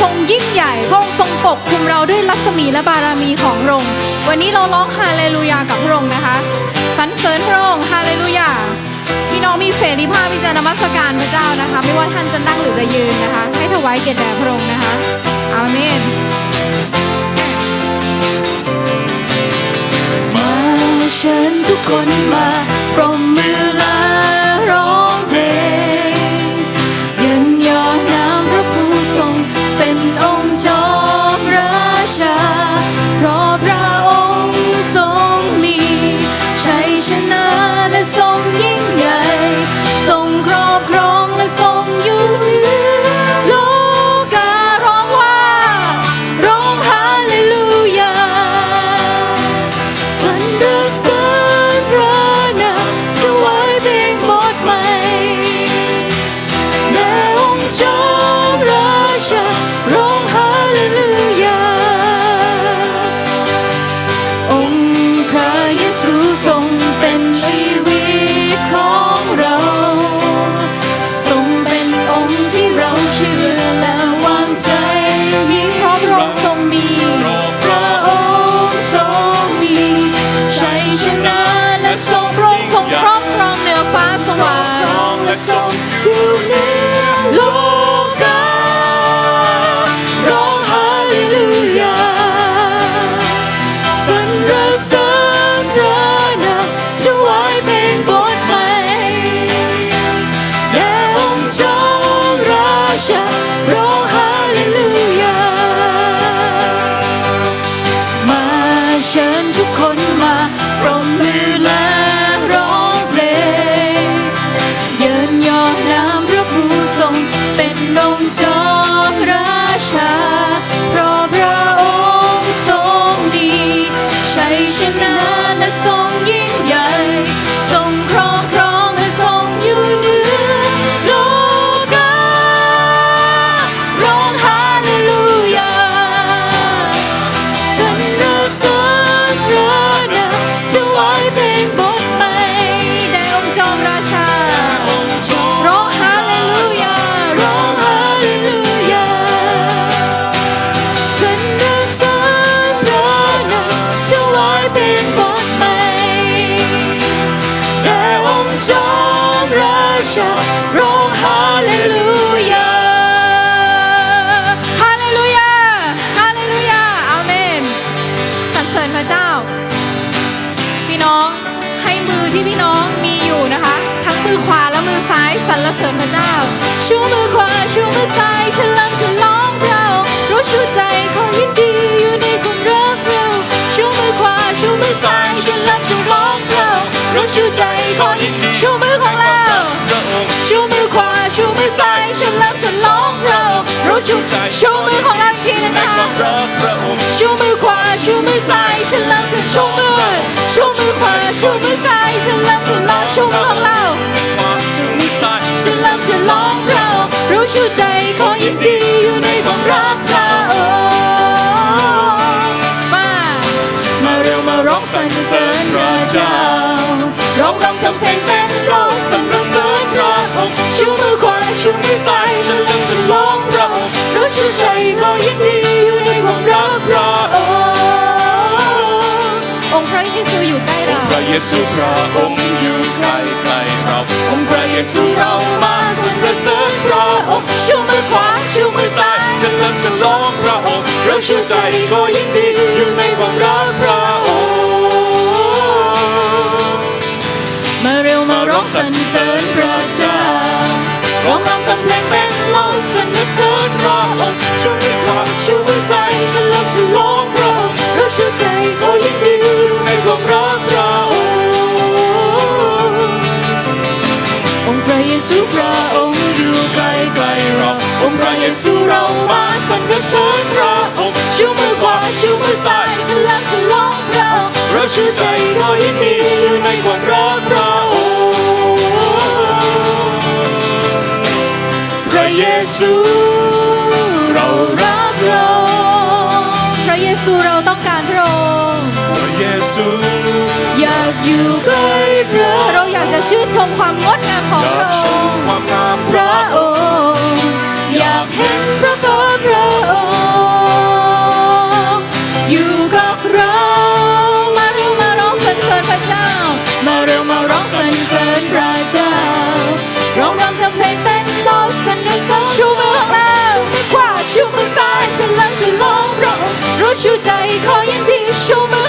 ทรงยิ่งใหญ่ พระองค์ทรงปกคุมเราด้วยรัศมีและบารมีของพระองค์ วันนี้เราร้องฮาเลลูยากับพระองค์นะคะ สรรเสริญพระองค์ฮาเลลูยา พี่น้องมีเสรีภาพที่จะนมัสการพระเจ้านะคะ ไม่ว่าท่านจะนั่งหรือจะยืนนะคะ ให้ถวายเกียรติแด่พระองค์นะคะ อาเมน มาเชิญทุกคนมาปรบมือ ชิญทุกคนมาปรบมือ เสริญพระเจ้า ชูมือขวาชูมือซ้ายฉันลองฉลองเรารู้ชูใจขอยินดีอยู่ในความรักเราชูมือขวาชูมือซ้ายฉันลองฉลองเรารู้ชูใจขอยินดีชูมือของเราชูมือขวาชูมือซ้ายฉันลองฉลองเรารู้ชูใจชูมือของเราทีนึงนะคะชูมือขวาชูมือซ้ายฉันลังฉันชูมือ งฉันลองเรา รู้ชูใจขอยินดีอยู่ในความรักเรามา มาเร็วมาร้องสรรเสริญพระเจ้า ร้องรำทำเพลงเต้นร้องสรรเสริญพระองค์ชูมือขวาชูมือซ้ายฉันเลิฉันร้องเรารู้ชื่อใจก็ยินดีอยู่ในความรักพระองค์องค์พระเยซูอยู่ใกล้เราองค์พระเยซูพระองค์อยู่ใกล้ใกล้เราองค์พระเยซูเรามา รรเสริญพระองค์ชูมือขวาชูมือซ้ายฉันเลิฉลองพระองค์เราชื่อใจก็ยินดีอยู่ในความรักพระองค์มาเร็วมาร้องสรรเสริญพระเจ้าร้องรำทำเพลงเต้นร้องสรรเสริญพระองค์ชูมือขวาชูมือซ้ายฉันเลิฉลองพระองค์เราชื่อใจก็ยินดี ยซูเรามาสรรเสริญพระองค์ชูมือขวาชูมือซ้ายฉันเลิฉลองพระองค์เราชื่อใจก็ยินดีอยู่ในความรักพระองค์พระเยซูเรารักเราพระเยซูเราต้องการพระองค์พระเยซูอยากอยู่ใกล้พระเราอยากจะชื่นชมความงดงามของพระองค์ ชูใจขอยิ